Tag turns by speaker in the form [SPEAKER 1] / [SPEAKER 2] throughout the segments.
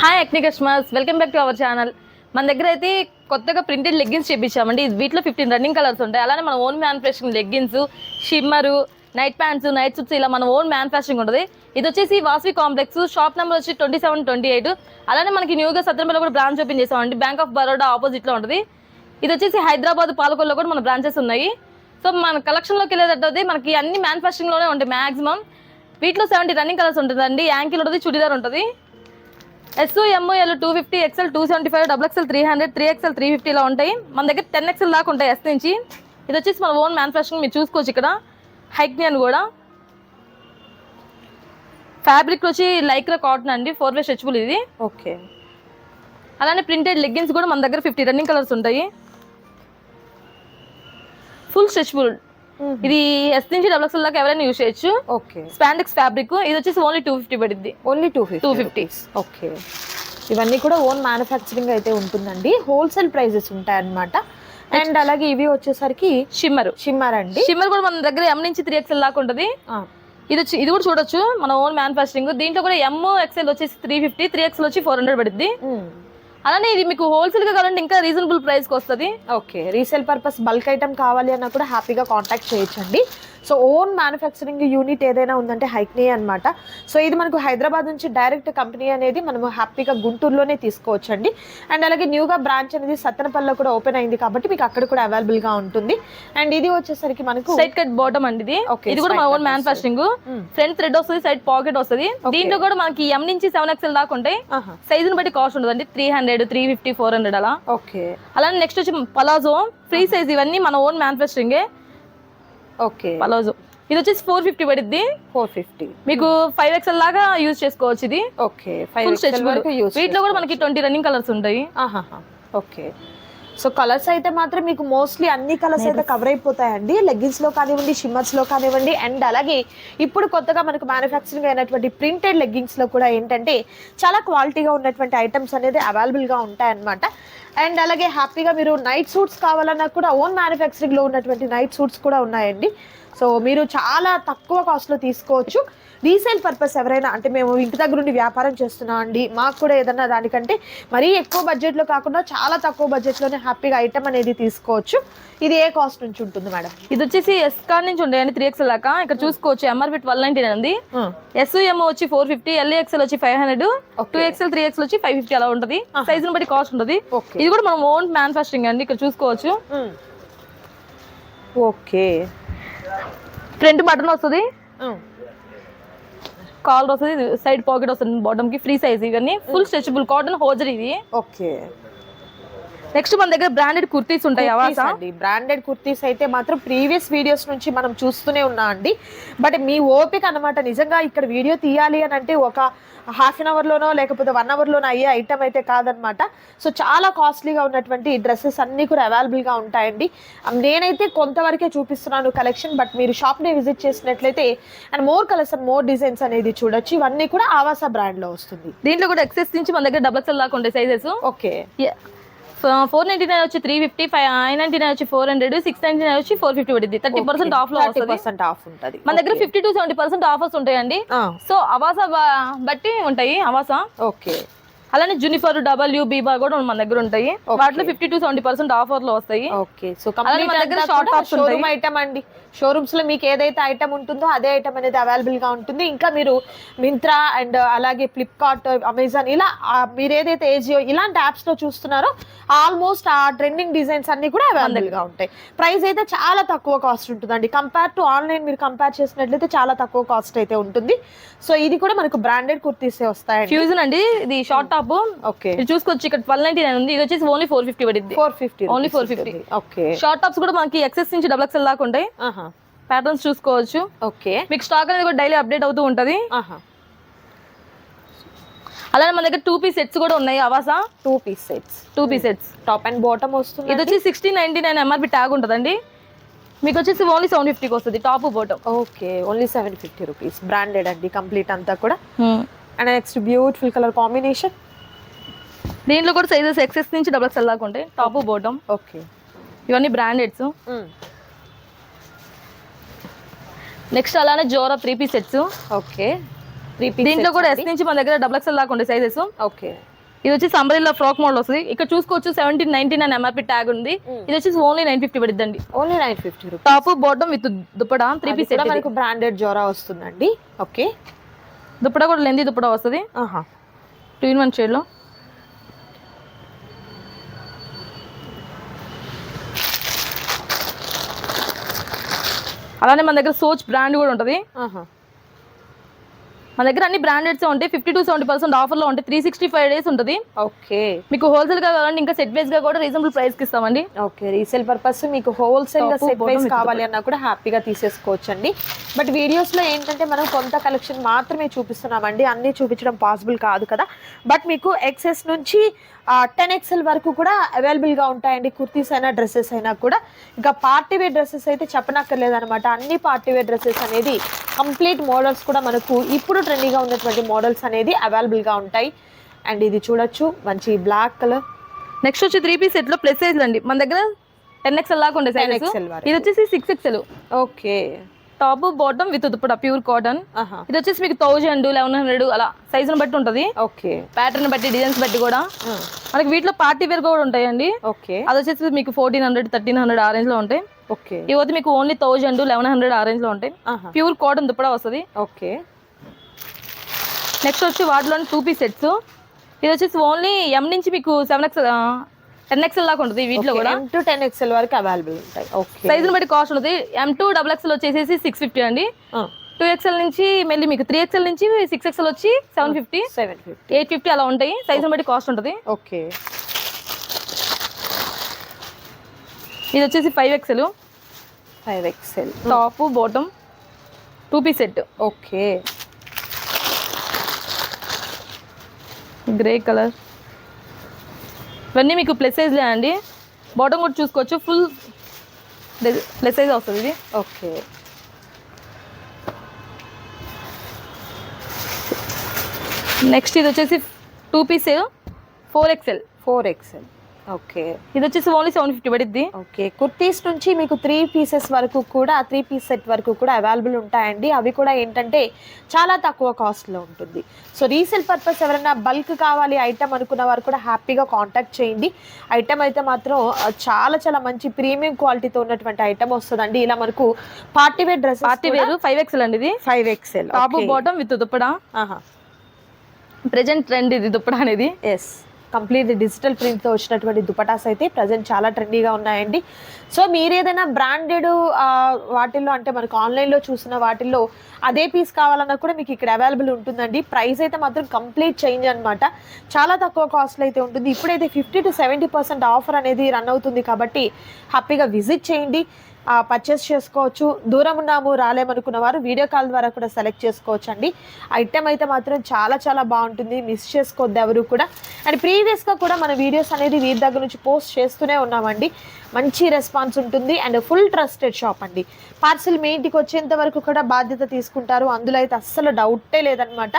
[SPEAKER 1] Hi అక్ని customers welcome back to our channel మన దగ్గర అయితే కొత్తగా ప్రింటెడ్ లెగ్గిన్స్ చేపించామండి. వీటిలో ఫిఫ్టీన్ రన్నింగ్ కలర్స్ ఉంటాయి. అలానే మన own manufacturing leggings shimmer night pants night suits ఇలా మన ఓన్ మ్యానుఫ్యాక్చరింగ్ ఉంటుంది. ఇది వచ్చేసి వాసవి కాంప్లెక్స్ షాప్ నెంబర్ వచ్చి ట్వంటీ సెవెన్ ట్వంటీ ఎయిట్ అలానే మనకి న్యూగా సత్రంలో కూడా బ్రాంచ్ ఓపెన్ చేసామండి. బ్యాంక్ ఆఫ్ బరోడా ఆపోజిట్లో ఉంటుంది. ఇది వచ్చేసి హైదరాబాద్ పాలకొల్లో కూడా మన బ్రాంచెస్ ఉన్నాయి. సో మన కలెక్షన్లోకి వెళ్ళేటట్టు మనకి అన్ని మ్యానుఫ్యాక్చరింగ్లోనే ఉంటాయి మాక్సిమం వీటిలో సెవెంటీ రన్నింగ్ కలర్స్ ఉంటుందండి. యాంకిల్ ఉంటుంది చుడిదార్ ఉంటుంది. S M O L two fifty XL two seventy five double XL three hundred three XL three ఫిఫ్టీలో ఉంటాయి. మన దగ్గర టెన్ ఎక్స్ఎల్ దాకా ఉంటాయి ఎస్ నుంచి. ఇది వచ్చేసి మన ఓన్ మ్యానుఫ్యాక్చరింగ్ మీరు చూసుకోవచ్చు ఇక్కడ. హైక్ని అని కూడా. ఫ్యాబ్రిక్ వచ్చి లైక్రా కాటన్ అండి ఫోర్ వే స్ట్రెచబుల్ ఇది.
[SPEAKER 2] ఓకే.
[SPEAKER 1] అలానే ప్రింటెడ్ లెగ్గిన్స్ కూడా మన దగ్గర ఫిఫ్టీ రన్నింగ్ కలర్స్ ఉంటాయి. ఫుల్ స్ట్రెచబుల్ ఇది ఎస్ నుంచి డబుల్ ఎక్స్ఎల్ దాకా ఎవరైనా యూస్ చేయొచ్చు.
[SPEAKER 2] ఓకే.
[SPEAKER 1] స్పాండెక్స్ ఫ్యాబ్రిక్ ఇది వచ్చేసి ఓన్లీ టూ ఫిఫ్టీ పడుద్ది.
[SPEAKER 2] Only two fifty
[SPEAKER 1] 250.
[SPEAKER 2] ఓకే. ఇవన్నీ కూడా ఓన్ మ్యానుఫ్యాక్చరింగ్ అయితే ఉంటుందండి. హోల్సేల్ ప్రైజెస్ ఉంటాయి అన్నమాట అండ్ అలాగే ఇవి వచ్చేసరికి
[SPEAKER 1] షిమ్మరు
[SPEAKER 2] షిమ్మర్ అండి.
[SPEAKER 1] షిమ్మర్ కూడా మన దగ్గర ఎం నుంచి త్రీ ఎక్స్ఎల్ దాకా ఉంటుంది. ఇది వచ్చి ఇది కూడా చూడొచ్చు మన ఓన్ మ్యానుఫ్యాక్చరింగ్ దీంట్లో కూడా ఎమ్ ఎక్స్ఎల్ వచ్చేసి త్రీ ఫిఫ్టీ త్రీ ఎక్స్ఎల్ వచ్చి ఫోర్ హండ్రెడ్ పడుద్ది. అలానే ఇది మీకు హోల్సేల్గా కావాలంటే ఇంకా రీజనబుల్ ప్రైస్కి వస్తుంది.
[SPEAKER 2] Okay resale purpose bulk item కావాలి అన్నా కూడా హ్యాపీగా కాంటాక్ట్ చేయొచ్చండి. సో ఓన్ మ్యానుఫ్యాక్చరింగ్ యూనిట్ ఏదైనా ఉందంటే హైక్నీ అన్నమాట. సో ఇది మనకు హైదరాబాద్ నుంచి డైరెక్ట్ కంపెనీ అనేది మనము హ్యాపీగా గుంటూరులోనే తీసుకోవచ్చండి. అండ్ అలాగే న్యూగా బ్రాంచ్ అనేది సత్తెనపల్లిలో కూడా ఓపెన్ అయింది కాబట్టి మీకు అక్కడ కూడా అవైలబుల్గా ఉంటుంది. అండ్ ఇది వచ్చేసరికి మనకు
[SPEAKER 1] సైడ్ కట్ బాటమ్ అండి ఇది. ఇది కూడా మన ఓన్ మ్యానుఫ్యాక్చరింగ్ ఫ్రంట్ థ్రెడ్ వస్తుంది సైడ్ పాకెట్ వస్తుంది. దీంట్లో కూడా మనకి ఎం నుంచి సెవెన్ ఎక్స్ఎల్ దాకా ఉంటాయి.
[SPEAKER 2] ఆహా,
[SPEAKER 1] సైజుని బట్టి కాస్ట్ ఉంటుంది three hundred three fifty four hundred అలా.
[SPEAKER 2] ఓకే
[SPEAKER 1] అలానే నెక్స్ట్ వచ్చి పలాజో ఫ్రీ సైజ్ ఇవన్నీ మన ఓన్ మ్యానుఫ్యాక్చరింగ్
[SPEAKER 2] ఓకే.
[SPEAKER 1] పలాజో. ఇది వచ్చేసి ఫోర్ ఫిఫ్టీ పడుద్ది.
[SPEAKER 2] ఫోర్ ఫిఫ్టీ
[SPEAKER 1] మీకు ఫైవ్ ఎక్స్ఎల్ లాగా యూజ్ చేసుకోవచ్చు ఇది.
[SPEAKER 2] ఓకే. ఫైవ్
[SPEAKER 1] వీటిలో కూడా మనకి ట్వంటీ రన్నింగ్ కలర్స్ ఉంటాయి.
[SPEAKER 2] ఓకే. సో కలర్స్ అయితే మాత్రం మీకు మోస్ట్లీ అన్ని కలర్స్ అయితే కవర్ అయిపోతాయండి లెగ్గిన్స్లో కానివ్వండి షిమ్మర్స్లో కానివ్వండి అండ్ అలాగే ఇప్పుడు కొత్తగా మనకు మ్యానుఫ్యాక్చరింగ్ అయినటువంటి ప్రింటెడ్ లెగ్గిన్స్లో కూడా ఏంటంటే చాలా క్వాలిటీగా ఉన్నటువంటి ఐటమ్స్ అనేది అవైలబుల్గా ఉంటాయన్నమాట. అండ్ అలాగే హ్యాపీగా మీరు నైట్ సూట్స్ కావాలన్నా కూడా ఓన్ మ్యానుఫ్యాక్చరింగ్లో ఉన్నటువంటి నైట్ సూట్స్ కూడా ఉన్నాయండి. సో మీరు చాలా తక్కువ కాస్ట్లో తీసుకోవచ్చు. రీసేల్ పర్పస్ ఎవరైనా అంటే మేము ఇంటి దగ్గర నుండి వ్యాపారం చేస్తున్నాం అండి. మాకు కూడా ఏదన్నా దానికంటే మరీ ఎక్కువ బడ్జెట్లో కాకుండా చాలా తక్కువ బడ్జెట్లోనే హ్యాపీగా ఐటమ్ అనేది తీసుకోవచ్చు. ఇది ఏ కాస్ట్ నుంచి ఉంటుంది మేడం?
[SPEAKER 1] ఇది వచ్చేసి ఎస్ కార్డ్ నుంచి ఉంటాయండి త్రీ ఎక్స్ఎల్ దాకా ఇక్కడ చూసుకోవచ్చు ఎంఆర్పి ట్వెల్వ్ నైన్టీ ఉంది ఎస్ ఎం వచ్చి four fifty L A XL వచ్చి five hundred two XL three XL వచ్చి ఫైవ్ ఫిఫ్టీ అలా ఉంటుంది. సైజుని బట్టి కాస్ట్ ఉంటుంది. ఇది కూడా మనం ఓన్ మ్యానుఫ్యాక్చరింగ్ అండి ఇక్కడ చూసుకోవచ్చు.
[SPEAKER 2] ఓకే
[SPEAKER 1] ఫ్రంట్ బటన్ వస్తుంది? కాలర్ వస్తుంది సైడ్ పాకెట్ వస్తుంది బాటమ్కి ఫ్రీ సైజ్ ఇవన్నీ. ఫుల్ స్ట్రెచబుల్ కాటన్ హోజర్ ఇది.
[SPEAKER 2] ఓకే.
[SPEAKER 1] నెక్స్ట్ మన దగ్గర బ్రాండెడ్ కుర్తీస్ ఉంటాయి అవాసా
[SPEAKER 2] అండి. బ్రాండెడ్ కుర్తీస్ అయితే మాత్రం ప్రీవియస్ వీడియోస్ నుంచి మనం చూస్తూనే ఉన్నాం అండి. బట్ మీ ఓపిక అనమాట నిజంగా ఇక్కడ వీడియో తీయాలి అని అంటే ఒక హాఫ్ అన్ అవర్లోనో లేకపోతే వన్ అవర్లోనో అయ్యే ఐటమ్ అయితే కాదనమాట సో చాలా కాస్ట్లీగా ఉన్నటువంటి డ్రెస్సెస్ అన్నీ కూడా అవైలబుల్గా ఉంటాయండి. Um, నేనైతే కొంతవరకే చూపిస్తున్నాను కలెక్షన్ బట్ మీరు షాప్ని విజిట్ చేసినట్లయితే and more colours and more designs అనేది చూడొచ్చు. ఇవన్నీ కూడా ఆవాసా బ్రాండ్లో వస్తుంది.
[SPEAKER 1] దీంట్లో కూడా ఎక్సెస్ నుంచి మన దగ్గర డబల్ ఎక్స్ఎల్ దాకా ఉంటాయి sizes
[SPEAKER 2] okay
[SPEAKER 1] four ninety nine వచ్చి three fifty five nine ninety nine వచ్చి four hundred six ninety nine వచ్చి ఫోర్ ఫిఫ్టీ పడుతుంది థర్టీ పర్సెంట్ ఆఫ్లో
[SPEAKER 2] పర్సెంట్ ఆఫ్ ఉంటుంది.
[SPEAKER 1] మన దగ్గర fifty to seventy percent offers ఉంటాయండి. సో అవాసా బట్టి ఉంటాయి అవాసా.
[SPEAKER 2] ఓకే
[SPEAKER 1] అలానే జూనిఫర్ డబ్ల్యూ బీబా కూడా మన దగ్గర ఉంటాయి. వాటిలో ఫిఫ్టీ టు సెవెంటీ పర్సెంట్ ఆఫర్లో వస్తాయి.
[SPEAKER 2] ఓకే సో
[SPEAKER 1] అలానే మన దగ్గర tops
[SPEAKER 2] షోరూమ్ ఐటమ్ అండి. షోరూమ్స్లో మీకు ఏదైతే ఐటమ్ ఉంటుందో అదే ఐటమ్ అనేది అవైలబుల్గా ఉంటుంది. ఇంకా మీరు మింత్రా అండ్ అలాగే ఫ్లిప్కార్ట్ అమెజాన్ ఇలా మీరు ఏదైతే ఏజియో ఇలాంటి యాప్స్లో చూస్తున్నారో ఆల్మోస్ట్ ఆ ట్రెండింగ్ డిజైన్స్ అన్ని కూడా అవైలబుల్గా ఉంటాయి. ప్రైస్ అయితే చాలా తక్కువ కాస్ట్ ఉంటుందండి. కంపేర్ టు ఆన్లైన్ మీరు కంపేర్ చేసినట్లయితే చాలా తక్కువ కాస్ట్ అయితే ఉంటుంది. సో ఇది కూడా మనకు బ్రాండెడ్ కుర్తీసే వస్తాయండి?
[SPEAKER 1] ఫ్యూజన్ అండి. ఇది షార్ట్ టాప్
[SPEAKER 2] ఓకే
[SPEAKER 1] ఇది చూసుకోవచ్చు. ఇక్కడ ట్వెల్వ్ నైన్టీ నైన్ ఉంది. ఇది వచ్చేసి ఓన్లీ ఫోర్ ఫిఫ్టీ పడుద్ది.
[SPEAKER 2] Four fifty
[SPEAKER 1] Only 450.
[SPEAKER 2] Okay
[SPEAKER 1] short tops కూడా మనకి ఎక్సెస్ నుంచి డబల్ ఎక్స్ఎల్ దాకా ఉంటాయి. ప్యాటర్న్స్ చూసుకోవచ్చు.
[SPEAKER 2] ఓకే.
[SPEAKER 1] మీకు స్టాక్ అనేది కూడా డైలీ అప్డేట్ అవుతూ ఉంటది. అలానే మన దగ్గర టూ పీస్ సెట్స్ కూడా ఉన్నాయి Avaasa
[SPEAKER 2] two piece sets
[SPEAKER 1] two piece sets
[SPEAKER 2] top and bottom వస్తుంది.
[SPEAKER 1] ఇది వచ్చి sixteen ninety nine MRP tag ఉంటుందండి. మీకు వచ్చేసి ఓన్లీ సెవెన్ ఫిఫ్టీకి వస్తుంది top bottom
[SPEAKER 2] okay only seven fifty rupees branded అండి కంప్లీట్ అంతా కూడా. And next beautiful colour combination
[SPEAKER 1] దీంట్లో కూడా సైజెస్ ఎక్సెస్ నుంచి డబల్ ఎక్స్ఎల్ దాకా ఉంటాయి టాప్ బాటమ్
[SPEAKER 2] ఓకే.
[SPEAKER 1] ఇవన్నీ బ్రాండెడ్స్ నెక్స్ట్ అలానే Zora three piece sets.
[SPEAKER 2] Okay. Three piece
[SPEAKER 1] దీంట్లో కూడా ఎస్ నుంచి మన దగ్గర డబుల్ ఎక్స్ఎల్ దాకా ఉండే సైజెస్
[SPEAKER 2] ఓకే.
[SPEAKER 1] ఇది వచ్చి సంబరిలో ఫ్రాక్ మోడల్ వస్తుంది. ఇక్కడ చూసుకోవచ్చు సెవెంటీన్ నైన్టీన్ అని ఎంఆర్పి ట్యాగ్ ఉంది. ఇది వచ్చి only nine fifty పడిద్దండి
[SPEAKER 2] only nine fifty
[SPEAKER 1] top bottom with dupatta three piece
[SPEAKER 2] మనకు బ్రాండెడ్ జోరా వస్తుందండి. ఓకే.
[SPEAKER 1] దుప్పడా కూడా లెంది దుప్పడా వస్తుంది. టూ ఇన్ వన్ షేడ్లో అలానే మన దగ్గర సోచ్ బ్రాండ్ కూడా ఉంటుంది. మన దగ్గర అన్ని బ్రాండెడ్స్ ఉంటాయి. ఫిఫ్టీ టు సెవెంటీ పర్సెంట్ ఆఫర్లో ఉంటాయి. త్రీ సిక్స్టీ ఫైవ్ డేస్ ఉంటుంది.
[SPEAKER 2] ఓకే.
[SPEAKER 1] మీకు హోల్సేల్గా కావాలంటే ఇంకా సెట్ వైస్గా కూడా రీజనబుల్ ప్రైస్కి ఇస్తామండి.
[SPEAKER 2] ఓకే రీసేల్ పర్పస్ మీకు
[SPEAKER 1] హోల్సేల్గా
[SPEAKER 2] సెట్ వైస్ కావాలి అన్నా కూడా హ్యాపీగా తీసేసుకోవచ్చు అండి బట్ వీడియోస్లో ఏంటంటే మనం కొంత కలెక్షన్ మాత్రమే చూపిస్తున్నామండి. అన్ని చూపించడం పాసిబుల్ కాదు కదా. బట్ మీకు ఎక్సెస్ నుంచి టెన్ ఎక్స్ఎల్ వరకు కూడా అవైలబుల్గా ఉంటాయండి. కుర్తీస్ అయినా డ్రెస్సెస్ అయినా కూడా. ఇంకా పార్టీ వేర్ డ్రెస్సెస్ అయితే చెప్పనక్కర్లేదు అనమాట అన్ని పార్టీ వేర్ డ్రెస్సెస్ అనేది కంప్లీట్ మోడల్స్ కూడా మనకు ఇప్పుడు ట్రెండీగా ఉన్నటువంటి మోడల్స్ అనేది అవైలబుల్గా ఉంటాయి. అండ్ ఇది చూడొచ్చు. మంచి బ్లాక్ కలర్
[SPEAKER 1] నెక్స్ట్ వచ్చి త్రీ పీస్ సెట్లో ప్లస్ సైజ్ అండి. మన దగ్గర టెన్ ఎక్స్ఎల్ దాకా ఉండే సైజ్
[SPEAKER 2] 10XL వరకు.
[SPEAKER 1] ఇది వచ్చేసి six XL
[SPEAKER 2] okay
[SPEAKER 1] top bottom with dupatta pure cotton. ఇది వచ్చేసి మీకు థౌజండ్ లెవెన్ హండ్రెడ్ అలా సైజుని బట్టి ఉంటుంది.
[SPEAKER 2] ఓకే.
[SPEAKER 1] ప్యాటర్న్ బట్టి డిజైన్స్ బట్టి కూడా. మనకి వీటిలో పార్టీ వేర్ కూడా ఉంటాయండి.
[SPEAKER 2] ఓకే.
[SPEAKER 1] అది వచ్చేసి మీకు ఫోర్టీన్ హండ్రెడ్ థర్టీన్ హండ్రెడ్ ఆ రేంజ్లో ఉంటాయి.
[SPEAKER 2] ఓకే.
[SPEAKER 1] ఇవి వచ్చి మీకు ఓన్లీ థౌజండ్ లెవెన్ హండ్రెడ్ ఆ రేంజ్లో ఉంటాయి. ప్యూర్ కాటన్ దుప్పడా వస్తుంది.
[SPEAKER 2] ఓకే.
[SPEAKER 1] నెక్స్ట్ వచ్చి వాటిలోని టూ పీస్ సెట్స్ ఇది వచ్చేసి ఓన్లీ ఎం నుంచి మీకు సెవెన్ ఎక్స్ టెన్ ఎక్స్ఎల్ దాకా ఉంటుంది వీటిలో కూడా.
[SPEAKER 2] ఎం టు టెన్ ఎక్స్ఎల్ వరకు అవైలబుల్ ఉంటాయి. ఓకే.
[SPEAKER 1] సైజుని బట్టి కాస్ట్ ఉంటుంది. ఎం టూ డబుల్ ఎక్స్ఎల్ వచ్చేసి సిక్స్ ఫిఫ్టీ అండి. టూ ఎక్స్ఎల్ నుంచి మళ్ళీ మీకు త్రీ ఎక్స్ఎల్ నుంచి సిక్స్ ఎక్స్ఎల్ వచ్చి seven fifty
[SPEAKER 2] seven fifty
[SPEAKER 1] eight fifty అలా ఉంటాయి. సైజుని బట్టి కాస్ట్ ఉంటుంది.
[SPEAKER 2] ఓకే.
[SPEAKER 1] ఇది వచ్చేసి five XL
[SPEAKER 2] five XL
[SPEAKER 1] top bottom two piece set
[SPEAKER 2] okay.
[SPEAKER 1] Grey colour ఇవన్నీ మీకు ప్లస్ సైజ్లే అండి. బాటమ్ కూడా చూసుకోవచ్చు. ఫుల్ ప్లస్ సైజ్ వస్తుంది ఇది.
[SPEAKER 2] ఓకే.
[SPEAKER 1] నెక్స్ట్ ఇది వచ్చేసి two piece four XL
[SPEAKER 2] four XL okay.
[SPEAKER 1] ఇది వచ్చేసి ఓన్లీ సెవెన్ ఫిఫ్టీ పడిద్ది.
[SPEAKER 2] ఓకే. కుర్తీస్ నుంచి మీకు త్రీ పీసెస్ వరకు కూడా త్రీ పీస్ సెట్ వరకు కూడా అవైలబుల్ ఉంటాయండి. అవి కూడా ఏంటంటే చాలా తక్కువ కాస్ట్లో ఉంటుంది. సో రీసేల్ పర్పస్ ఎవరైనా బల్క్ కావాలి ఐటమ్ అనుకున్న వారు కూడా హ్యాపీగా కాంటాక్ట్ చేయండి. ఐటమ్ అయితే మాత్రం చాలా చాలా మంచి ప్రీమియం క్వాలిటీతో ఉన్నటువంటి ఐటమ్ వస్తుందండి. ఇలా మనకు party wear dress
[SPEAKER 1] party wear five XL అండి ఇది.
[SPEAKER 2] Five XL
[SPEAKER 1] top bottom with dupatta present trend ఇది దుప్పడా అనేది.
[SPEAKER 2] ఎస్ కంప్లీట్ డిజిటల్ ప్రింట్తో వచ్చినటువంటి దుపటాస్ అయితే ప్రజెంట్ చాలా ట్రెండీగా ఉన్నాయండి. సో మీరు ఏదైనా బ్రాండెడ్ వాటిల్లో అంటే మనకు ఆన్లైన్లో చూసిన వాటిల్లో అదే పీస్ కావాలన్నా కూడా మీకు ఇక్కడ అవైలబుల్ ఉంటుందండి. ప్రైస్ అయితే మాత్రం కంప్లీట్ చేంజ్ అనమాట చాలా తక్కువ కాస్ట్లో అయితే ఉంటుంది. ఇప్పుడైతే fifty to seventy percent offer అనేది రన్ అవుతుంది కాబట్టి హ్యాపీగా విజిట్ చేయండి. పర్చేస్ చేసుకోవచ్చు. దూరం ఉన్నాము రాలేమనుకున్న వారు వీడియో కాల్ ద్వారా కూడా సెలెక్ట్ చేసుకోవచ్చు అండి ఐటెం అయితే మాత్రం చాలా చాలా బాగుంటుంది. మిస్ చేసుకోవద్దు ఎవరు కూడా. అండ్ ప్రీవియస్గా కూడా మన వీడియోస్ అనేది వీరి దగ్గర నుంచి పోస్ట్ చేస్తూనే ఉన్నామండి. మంచి రెస్పాన్స్ ఉంటుంది అండ్ ఫుల్ ట్రస్టెడ్ షాప్ అండి. పార్సిల్ మీ ఇంటికి వచ్చేంత వరకు కూడా బాధ్యత తీసుకుంటారు. అందులో అయితే అస్సలు డౌటే లేదనమాట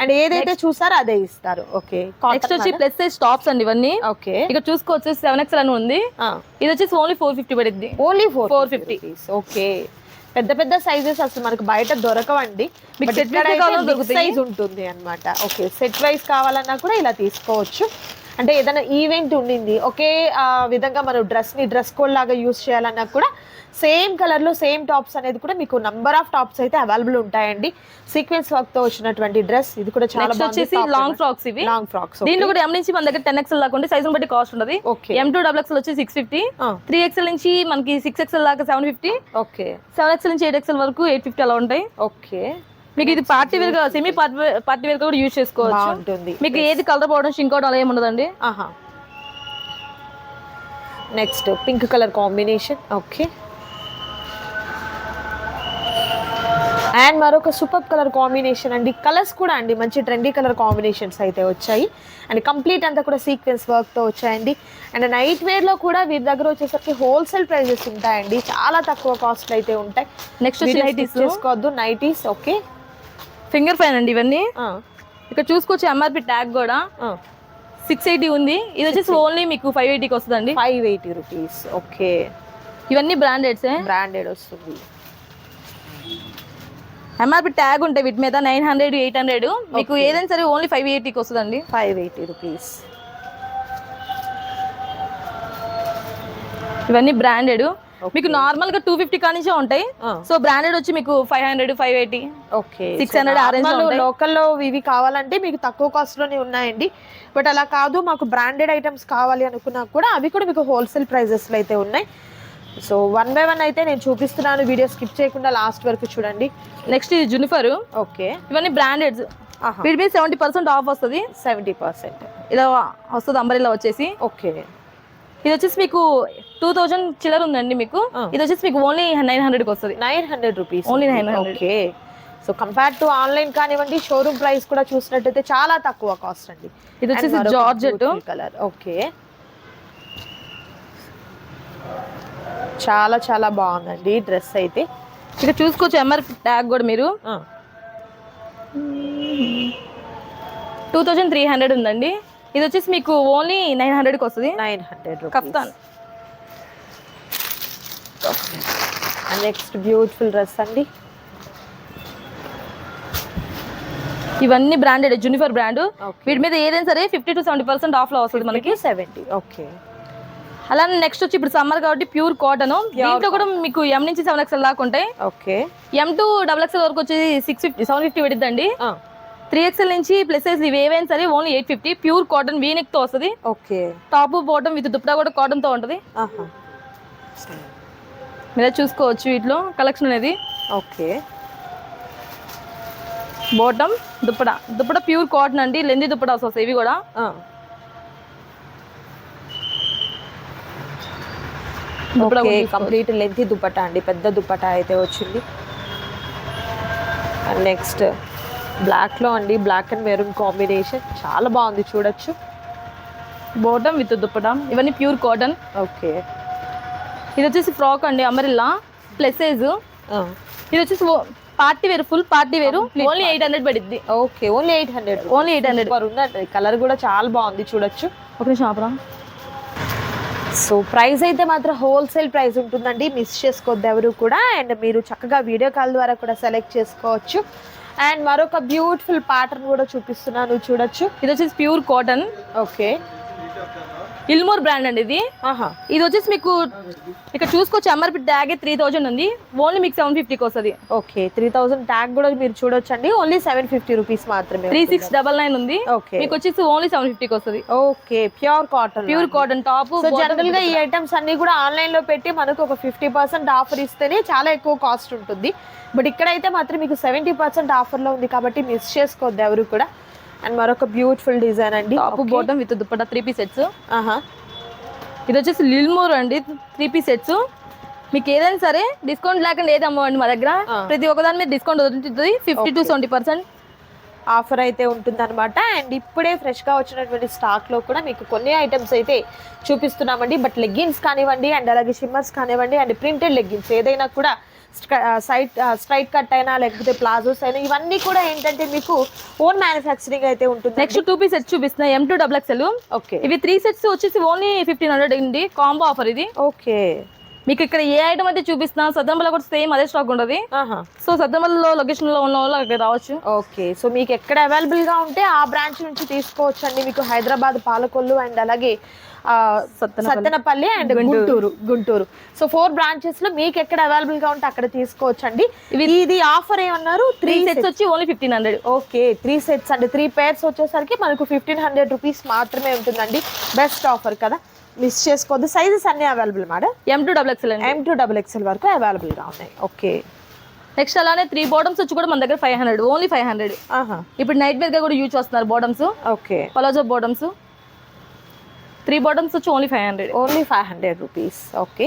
[SPEAKER 2] అండ్ ఏదైతే చూసారో అదే ఇస్తారు. ఓకే
[SPEAKER 1] నెక్స్ట్ వచ్చి ప్లస్ సైజ్ టాప్స్ అండి ఇవన్నీ.
[SPEAKER 2] ఓకే.
[SPEAKER 1] ఇక్కడ చూసుకోవచ్చు సెవెన్ ఎక్స్ఎల్ అని ఉంది. ఇది వచ్చేసి only four fifty పడిద్ది.
[SPEAKER 2] Only four
[SPEAKER 1] 450.
[SPEAKER 2] Okay. పెద్ద పెద్ద సైజెస్ అసలు మనకు బయట దొరకవండి. సైజ్ ఉంటుంది అన్నమాట ఓకే సెట్ వైస్ కావాలన్నా కూడా ఇలా తీసుకోవచ్చు. అంటే ఏదైనా ఈవెంట్ ఉండింది ఒకే ఆ, విధంగా మనం డ్రెస్ని డ్రెస్ కోడ్ లాగా యూస్ చేయాలన్నా కూడా సేమ్ కలర్లో సేమ్ టాప్స్ అనేది కూడా మీకు నంబర్ ఆఫ్ టాప్స్ అయితే అవైలబుల్ ఉంటాయండి. సీక్వెన్స్ వర్క్తో వచ్చినటువంటి డ్రెస్ ఇది కూడా చాలా
[SPEAKER 1] వచ్చేసి లాంగ్ ఫ్రాక్స్ ఇవి.
[SPEAKER 2] లాంగ్ ఫ్రాక్స్
[SPEAKER 1] దీంట్లో కూడా ఎం నుంచి మన దగ్గర టెన్ ఎక్స్ఎల్ దాకా ఉంటే సైజుని బట్టి cost
[SPEAKER 2] okay
[SPEAKER 1] M to double XL వచ్చి సిక్స్ ఫిఫ్టీ త్రీ ఎక్స్ఎల్ నుంచి మనకి సిక్స్ ఎక్స్ఎల్ దాకా seven fifty
[SPEAKER 2] okay
[SPEAKER 1] seven XL నుంచి ఎయిట్ ఎక్స్ఎల్ వరకు ఎయిట్ ఫిఫ్టీ అలా ఉంటాయి.
[SPEAKER 2] ఓకే
[SPEAKER 1] మీకు ఇది పార్టీ వేర్గా సెమీ పార్టీ వేర్ కూడా యూజ్ చేసుకోవచ్చు.
[SPEAKER 2] బాగుంటుంది.
[SPEAKER 1] మీకు ఏది కలర్ పోవడం షింక్ అవడం అలా ఏమి ఉండదండి
[SPEAKER 2] ఆహా. Next pink colour combination okay and మరొక సూపర్ కలర్ కాంబినేషన్ అండి. కలర్స్ కూడా అండి మంచి ట్రెండీ కలర్ కాంబినేషన్స్ అయితే వచ్చాయి. అండ్ కంప్లీట్ అంతా కూడా సీక్వెన్స్ వర్క్తో వచ్చాయండి. అండ్ నైట్ వేర్లో కూడా వీరి దగ్గర వచ్చేసరికి హోల్సేల్ ప్రైజెస్ ఉంటాయండి. చాలా తక్కువ కాస్ట్ అయితే ఉంటాయి.
[SPEAKER 1] నెక్స్ట్ నైటీస్
[SPEAKER 2] చేసుకోవద్దు. నైటీస్ ఓకే
[SPEAKER 1] ఫింగర్ ఫైన్ అండి ఇవన్నీ. ఇక్కడ చూసుకోవచ్చు ఎంఆర్పి ట్యాగ్ కూడా సిక్స్ ఎయిటీ ఉంది. ఇది వచ్చేసి ఓన్లీ మీకు ఫైవ్ ఎయిటీకి వస్తుందండి.
[SPEAKER 2] ఫైవ్ ఎయిటీ రూపీస్ ఓకే
[SPEAKER 1] ఇవన్నీ బ్రాండెడ్స్
[SPEAKER 2] బ్రాండెడ్ వస్తుంది.
[SPEAKER 1] ఎంఆర్పి ట్యాగ్ ఉంటాయి వీటి మీద నైన్ హండ్రెడ్ ఎయిట్ హండ్రెడ్ మీకు ఏదైనా సరే ఓన్లీ ఫైవ్ ఎయిటీకి వస్తుందండి.
[SPEAKER 2] ఫైవ్ ఎయిటీ రూపీస్
[SPEAKER 1] ఇవన్నీ బ్రాండెడ్ మీకు నార్మల్గా టూ ఫిఫ్టీ కానించే ఉంటాయి. సో బ్రాండెడ్ వచ్చి మీకు five hundred five eighty
[SPEAKER 2] okay
[SPEAKER 1] 600 ఆరెంజ్లో ఉంటాయి.
[SPEAKER 2] లోకల్లో ఇవి కావాలంటే మీకు తక్కువ కాస్ట్లోనే ఉన్నాయండి. బట్ అలా కాదు మాకు బ్రాండెడ్ ఐటమ్స్ కావాలి అనుకున్నా కూడా అవి కూడా మీకు హోల్సేల్ ప్రైజెస్లో అయితే ఉన్నాయి. సో వన్ బై వన్ అయితే నేను చూపిస్తున్నాను. వీడియో స్కిప్ చేయకుండా లాస్ట్ వరకు చూడండి.
[SPEAKER 1] నెక్స్ట్ ఇది జునిఫర్
[SPEAKER 2] ఓకే
[SPEAKER 1] ఇవన్నీ బ్రాండెడ్ వీటి మీద సెవెంటీ పర్సెంట్ ఆఫ్ వస్తుంది.
[SPEAKER 2] సెవెంటీ పర్సెంట్
[SPEAKER 1] ఇలా వస్తుంది అంబరిలా వచ్చేసి.
[SPEAKER 2] ఓకే
[SPEAKER 1] ఇది వచ్చేసి మీకు టూ థౌజండ్ చిల్లర ఉందండి మీకు. ఇది వచ్చేసి మీకు ఓన్లీ నైన్ హండ్రెడ్కి వస్తుంది.
[SPEAKER 2] Nine hundred rupees
[SPEAKER 1] Only 900.
[SPEAKER 2] Okay so compare to online కానివ్వండి షోరూమ్ ప్రైస్ కూడా చూసినట్టయితే చాలా తక్కువ కాస్ట్ అండి.
[SPEAKER 1] ఇది వచ్చేసి జార్జెట్
[SPEAKER 2] కలర్ ఓకే చాలా చాలా బాగుందండి డ్రెస్ అయితే.
[SPEAKER 1] ఇక చూసుకోవచ్చు ఎంఆర్పి ట్యాగ్ కూడా మీరు. టూ థౌజండ్ త్రీ హండ్రెడ్ ఉందండి. ఇది వచ్చేసి మీకు ఓన్లీ నైన్ హండ్రెడ్కి వస్తుంది.
[SPEAKER 2] Nine hundred
[SPEAKER 1] kaftan.
[SPEAKER 2] Next beautiful dress అండి.
[SPEAKER 1] ఇవన్నీ బ్రాండెడ్ జూనిఫర్ బ్రాండ్. వీటి మీద ఏదైనా సరే ఫిఫ్టీ టు సెవెంటీ పర్సెంట్ ఆఫ్లో వస్తుంది మనకి.
[SPEAKER 2] సెవెంటీ ఓకే
[SPEAKER 1] అలానే నెక్స్ట్ వచ్చి ఇప్పుడు సమ్మర్ కాబట్టి ప్యూర్ కాటన్ దీంట్లో కూడా మీకు ఎం నుంచి సెవెన్ ఎక్స్ఎల్ దాకా ఉంటాయి.
[SPEAKER 2] Okay
[SPEAKER 1] M to double XL వరకు వచ్చి సిక్స్ ఫిఫ్టీ సెవెన్ ఫిఫ్టీ పడిద్దండి త్రీ ఎక్స్ఎల్ నుంచి ప్లస్ సైజ్ ఇవి ఏవైనా సరే only eight fifty pure cotton వీనెక్తో వస్తుంది.
[SPEAKER 2] Okay
[SPEAKER 1] top bottom with dupatta కూడా కాటన్తో ఉంటుంది. మీరే చూసుకోవచ్చు వీటిలో కలెక్షన్ అనేది.
[SPEAKER 2] Okay.
[SPEAKER 1] Bottom dupatta. Dupatta pure cotton అండి. లెంది దుప్పటాస్ వస్తాయి ఇవి కూడా. దుప్పటా.
[SPEAKER 2] కంప్లీట్ లెంత్ దుపట్టా అండి. పెద్ద దుపట్టా అయితే వచ్చింది. నెక్స్ట్ బ్లాక్లో అండి. Black and maroon combination. చాలా బాగుంది చూడొచ్చు.
[SPEAKER 1] Bottom with dupatta. ఇవన్నీ ప్యూర్ కాటన్.
[SPEAKER 2] ఓకే.
[SPEAKER 1] ఇది వచ్చేసి ఫ్రాక్ అండి అమరిల్లా ప్లస్ సైజ్ ఇది వచ్చేసి party wear full party wear. Only eight hundred పడిద్ది.
[SPEAKER 2] Okay only eight hundred
[SPEAKER 1] only eight hundred
[SPEAKER 2] ఉందండి. కలర్ కూడా చాలా బాగుంది చూడొచ్చు.
[SPEAKER 1] ఒక నిమిషం ఆపరా.
[SPEAKER 2] సో ప్రైస్ అయితే మాత్రం హోల్సేల్ ప్రైస్ ఉంటుందండి. మిస్ చేసుకోవద్దు ఎవరు కూడా. అండ్ మీరు చక్కగా వీడియో కాల్ ద్వారా కూడా సెలెక్ట్ చేసుకోవచ్చు. అండ్ మరొక బ్యూటిఫుల్ ప్యాటర్న్ కూడా చూపిస్తున్నాను చూడొచ్చు.
[SPEAKER 1] ఇది వచ్చేసి ప్యూర్ కాటన్
[SPEAKER 2] ఓకే
[SPEAKER 1] ఇల్మోర్ బ్రాండ్ అండి ఇది.
[SPEAKER 2] ఆహా.
[SPEAKER 1] ఇది వచ్చేసి మీకు ఇక్కడ చూసుకోవచ్చు ఎంఆర్పి ట్యాగ్ త్రీ థౌజండ్ ఉంది. ఓన్లీ మీకు సెవెన్ ఫిఫ్టీకి వస్తుంది
[SPEAKER 2] ఓకే త్రీ థౌసండ్ ట్యాగ్ కూడా మీరు చూడొచ్చండి. ఓన్లీ సెవెన్ ఫిఫ్టీ రూపీస్ మాత్రమే
[SPEAKER 1] త్రీ సిక్స్ డబల్ నైన్ ఉంది.
[SPEAKER 2] ఓకే.
[SPEAKER 1] మీకు వచ్చేసి ఓన్లీ సెవెన్ ఫిఫ్టీకి వస్తుంది
[SPEAKER 2] okay pure cotton
[SPEAKER 1] pure cotton top
[SPEAKER 2] జనరల్గా ఈ ఐటమ్స్ అన్ని కూడా ఆన్లైన్లో పెట్టి మనకు ఒక ఫిఫ్టీ పర్సెంట్ ఆఫర్ ఇస్తేనే చాలా ఎక్కువ కాస్ట్ ఉంటుంది. బట్ ఇక్కడైతే మాత్రం మీకు సెవెంటీ పర్సెంట్ ఆఫర్లో ఉంది కాబట్టి మిస్ చేసుకోవద్దు ఎవరు కూడా. అండ్ మరొక బ్యూటిఫుల్ డిజైన్ అండి.
[SPEAKER 1] Top. Bottom with dupatta three piece sets
[SPEAKER 2] ఆహా.
[SPEAKER 1] ఇది వచ్చేసి లిల్మోర్ అండి త్రీ పీస్ సెట్స్ మీకు ఏదైనా సరే డిస్కౌంట్ లేకుండా ఏది అమ్మవండి మా దగ్గర. ప్రతి ఒక్కదాని మీద discount వదులుతుంది fifty to seventy percent
[SPEAKER 2] offer అయితే ఉంటుందన్నమాట. అండ్ ఇప్పుడే ఫ్రెష్గా వచ్చినటువంటి స్టాక్లో కూడా మీకు కొన్ని ఐటమ్స్ అయితే చూపిస్తున్నామండి. బట్ లెగ్గిన్స్ కానివ్వండి అండ్ అలాగే షిమ్మర్స్ కానివ్వండి అండ్ ప్రింటెడ్ లెగ్గిన్స్ ఏదైనా కూడా సైట్ స్ట్రైట్ కట్ అయినా లేకపోతే ప్లాజోస్ అయినా ఇవన్నీ కూడా ఏంటంటే మీకు ఓన్ మ్యానుఫ్యాక్చరింగ్ అయితే ఉంటుంది.
[SPEAKER 1] నెక్స్ట్ టూ పీస్ సెట్స్ చూపిస్తున్నా M two double XL
[SPEAKER 2] okay
[SPEAKER 1] ఇవి త్రీ సెట్స్ వచ్చేసి ఓన్లీ ఫిఫ్టీన్ హండ్రెడ్ అండి కాంబో ఆఫర్ ఇది.
[SPEAKER 2] ఓకే
[SPEAKER 1] మీకు ఇక్కడ ఏ ఐటమ్ అయితే చూపిస్తున్నా సద్దమ్మలో కూడా సేమ్ అదే స్టాక్ ఉండదు.
[SPEAKER 2] ఆహా.
[SPEAKER 1] సో సద్దమ్మలో లొకేషన్లో ఉన్న వాళ్ళు అక్కడ రావచ్చు.
[SPEAKER 2] ఓకే సో మీకు ఎక్కడ అవైలబుల్గా ఉంటే ఆ బ్రాంచ్ నుంచి తీసుకోవచ్చు అండి మీకు హైదరాబాద్ పాలకొల్లు అండ్ అలాగే
[SPEAKER 1] Sattenapalli.
[SPEAKER 2] And Guntur. Guntur so four బ్రాంచెస్లో మీకు ఎక్కడ అవైలబుల్గా ఉంటే అక్కడ తీసుకోవచ్చు అండి ఇది ఆఫర్ ఏమన్నారు
[SPEAKER 1] త్రీ సెట్స్ వచ్చి only fifteen hundred
[SPEAKER 2] okay three sets అండి త్రీ పేర్స్ వచ్చేసరికి మనకు ఫిఫ్టీన్ హండ్రెడ్ రూపీస్ మాత్రమే ఉంటుందండి. బెస్ట్ ఆఫర్ కదా. మిస్ చేసుకోవద్దు. సైజెస్ అన్ని available madam
[SPEAKER 1] M two double XL
[SPEAKER 2] M two double XL వరకు అవైలబుల్గా ఉన్నాయి. ఓకే
[SPEAKER 1] నెక్స్ట్ అలానే త్రీ బాటమ్స్ వచ్చి కూడా మన దగ్గర five hundred only five hundred
[SPEAKER 2] ఆహా.
[SPEAKER 1] ఇప్పుడు నైట్ వేర్గా కూడా యూజ్ చేస్తున్నారు bottoms
[SPEAKER 2] okay
[SPEAKER 1] palazzo bottoms three bottoms వచ్చి only five hundred
[SPEAKER 2] only five hundred rupees okay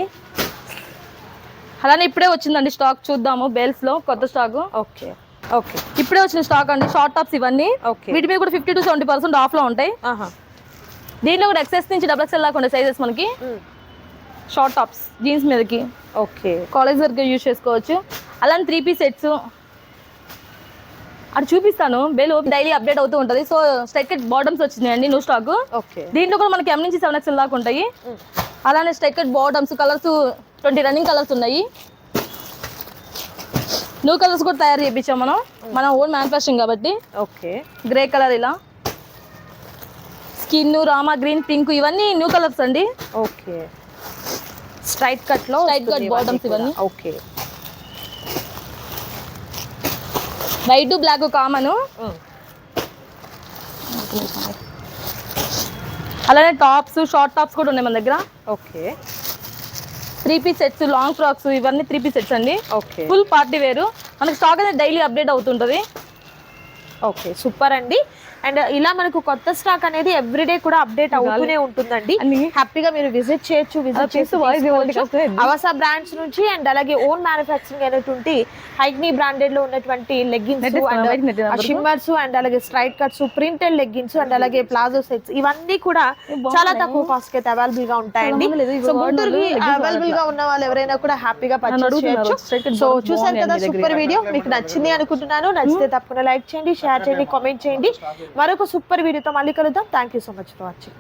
[SPEAKER 1] అలానే ఇప్పుడే వచ్చిందండి స్టాక్ చూద్దాము బెల్స్లో కొత్త స్టాక్
[SPEAKER 2] ఓకే ఓకే
[SPEAKER 1] ఇప్పుడే వచ్చిన స్టాక్ అండి షార్ట్ టాప్స్ ఇవన్నీ.
[SPEAKER 2] ఓకే
[SPEAKER 1] వీటి మీద కూడా ఫిఫ్టీ టు సెవెంటీ పర్సెంట్ ఆఫ్లో ఉంటాయి.
[SPEAKER 2] ఆహా.
[SPEAKER 1] దీంట్లో కూడా ఎక్సెస్ నుంచి డబుల్ ఎక్స్ఎల్ దాకా ఉండే సైజెస్ మనకి. షార్ట్ టాప్స్ జీన్స్ మీదకి.
[SPEAKER 2] ఓకే
[SPEAKER 1] కాలేజ్ వరకు యూజ్ చేసుకోవచ్చు. అలానే త్రీ పీస్ సెట్స్ అది చూపిస్తాను. బెల్ డైలీ అప్డేట్ అవుతూ ఉంటుంది. సో స్ట్రైట్ కట్ బాటమ్స్ వచ్చినాయండి న్యూ స్టాక్
[SPEAKER 2] ఓకే.
[SPEAKER 1] దీంట్లో కూడా మనకి ఎం నుంచి సెవెన్ ఎక్స్ఎల్ దాకా ఉంటాయి. అలానే straight cut bottoms colours twenty running colours ఉన్నాయి. న్యూ కలర్స్ కూడా తయారు చేయించాం మనం. మన ఓన్ మ్యానుఫ్యాక్చరింగ్ కాబట్టి.
[SPEAKER 2] ఓకే.
[SPEAKER 1] గ్రే కలర్ ఇలా. స్కిన్ రామా గ్రీన్ పింక్ ఇవన్నీ న్యూ కలర్స్ అండి.
[SPEAKER 2] ఓకే. స్ట్రైట్
[SPEAKER 1] కట్లో
[SPEAKER 2] వస్తుంది
[SPEAKER 1] bottoms
[SPEAKER 2] కూడా.
[SPEAKER 1] ఇవన్నీ.
[SPEAKER 2] ఓకే.
[SPEAKER 1] White black common. అలానే టాప్స్ షార్ట్ టాప్స్ కూడా ఉన్నాయి మన దగ్గర.
[SPEAKER 2] Okay.
[SPEAKER 1] Three piece sets long frocks ఇవన్నీ త్రీ పీస్ సెట్స్ అండి.
[SPEAKER 2] ఓకే.
[SPEAKER 1] ఫుల్ పార్టీ వేరు. మనకి స్టాక్ అనేది డైలీ అప్డేట్ అవుతుంటది.
[SPEAKER 2] ఓకే సూపర్ అండి. అండ్ ఇలా మనకు కొత్త స్టాక్ అనేది ఎవ్రీడే కూడా అప్డేట్ అవుతూనే ఉంటుందండి. హ్యాపీగా మీరు విజిట్ చేయొచ్చు విజిట్ చేసి. అవసా బ్రాండ్స్ నుంచి అండ్ అలాగే ఓన్ మ్యానుఫ్యాక్చరింగ్ అయినటువంటి హైగ్నీ బ్రాండెడ్లో ఉన్నటువంటి లెగ్గిన్స్ అండ్ షిమ్మర్స్ అండ్ అలాగే straight cuts printed leggings and అలాగే ప్లాజో సెట్స్ ఇవన్నీ కూడా. చాలా తక్కువ కాస్ట్కి అయితే అవైలబుల్గా ఉంటాయండి సో గుంటూరుకి అవైలబుల్గా ఉన్న వాళ్ళు ఎవరైనా కూడా హ్యాపీగా పర్చేస్ చేయొచ్చు. సో చూసారు కదా. సూపర్ వీడియో మీకు నచ్చింది అనుకుంటున్నాను. నచ్చితే తప్పకుండా లైక్ చేయండి షేర్ చేయండి కామెంట్ చేయండి. మరొక సూపర్ వీడియోతో మళ్ళీ కలుద్దాం. Thank you so much for watching